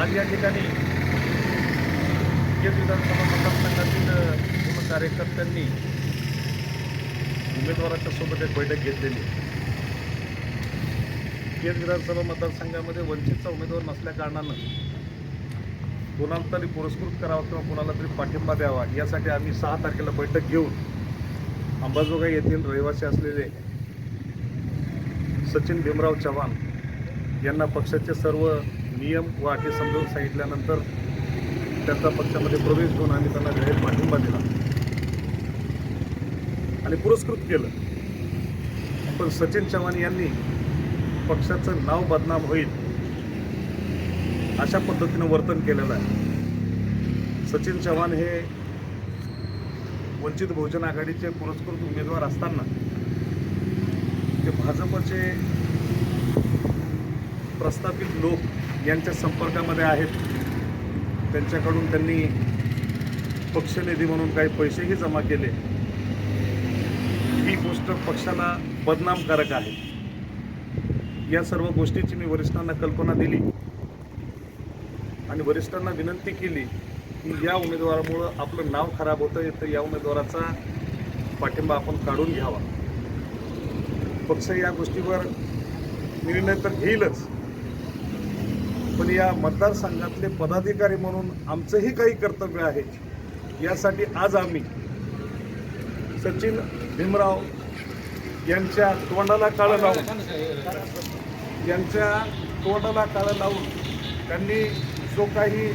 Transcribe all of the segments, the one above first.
आज या ठिकाणी केज विधानसभा मतदारसंघातील पूर्ण कार्यकर्त्यांनी उमेदवाराच्या सोबत एक बैठक घेतलेली केज विधानसभा मतदारसंघामध्ये वंचितचा उमेदवार नसल्या कारणानं कोणाला तरी पुरस्कृत करावा किंवा कोणाला तरी पाठिंबा द्यावा यासाठी आम्ही सहा तारखेला बैठक घेऊन अंबाजोगाई येथील रहिवासी असलेले सचिन भीमराव चव्हाण यांना पक्षाचे सर्व नियम व अटी समजावून सांगितल्यानंतर त्यांचा पक्षामध्ये प्रवेश घेऊन आम्ही त्यांना जाहीर पाठिंबा दिला. आणि पुरस्कृत केलं. पण सचिन चव्हाण यांनी पक्षाचं नाव बदनाम होईल अशा पद्धतीनं वर्तन केलेलं आहे. सचिन चव्हाण हे वंचित बहुजन आघाडीचे पुरस्कृत उमेदवार असताना ते भाजपचे प्रस्थापित लोक यांच्या संपर्कामध्ये आहेत. त्यांच्याकडून त्यांनी पक्षनिधी म्हणून काही पैसेही जमा केले. ही गोष्ट पक्षाला बदनामकारक आहे. या सर्व गोष्टीची मी वरिष्ठांना कल्पना दिली. आणि वरिष्ठांना विनंती केली की या उमेदवारामुळं आपलं नाव खराब होतं तर या उमेदवाराचा पाठिंबा आपण काढून घ्यावा. पक्ष या गोष्टीवर निर्णय तर घेईलच. पण या मतदारसंघातले पदाधिकारी म्हणून आमचंही काही कर्तव्य आहे. यासाठी आज आम्ही सचिन भीमराव यांच्या तोंडाला काळं लावून यांच्या तोंडाला काळं लावून त्यांनी जो काही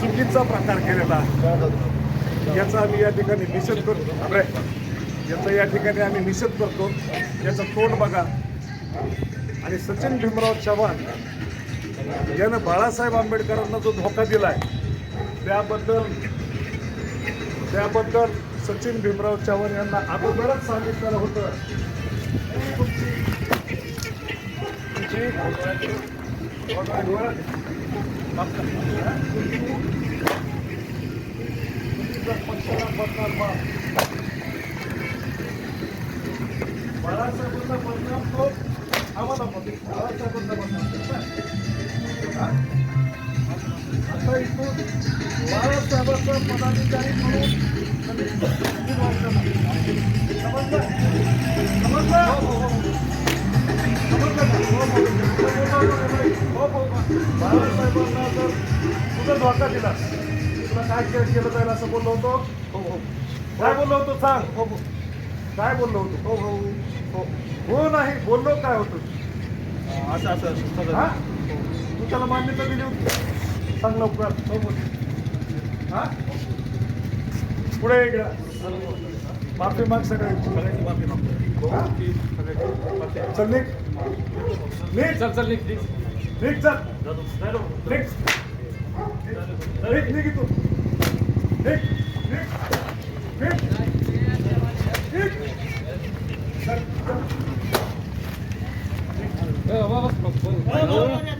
चुकीचा प्रकार केलेला आहे याचा आम्ही या ठिकाणी निषेध करतो. अरे याचा या ठिकाणी आम्ही निषेध करतो. याचं तोंड बघा. आणि सचिन भीमराव चव्हाण ज्यानं बाळासाहेब आंबेडकरांना जो धोका दिलाय त्याबद्दल त्याबद्दल सचिन भीमराव चव्हाण यांना अगोदरच सांगितलेलं होतं. बाळासाहेबांचा परिणाम तो आम्हाला बाळासाहेबांचा परिणाम आता इथून बाळासाहेबांचा पदाधिकारी म्हणून. बाळासाहेबांना जर तुझा धोका दिला तुला काय के- केलं जाईल असं बोललो होतो हो हो. काय बोललो होतो सांग हो हो. काय बोललो होतो हो हो. हो हो नाही बोललो काय होतो? असं असं. हा? तू त्याला मान्यता दिली होती. सांग लवकर. हो, सोबत हां? पुढे इकडं. माफी माग सगळ्यांची. सगळ्यांची माफी मागतो. हो, चल निक निक चल चल निक निक चल. निक निक निक तू निक निक निक निक चल चल.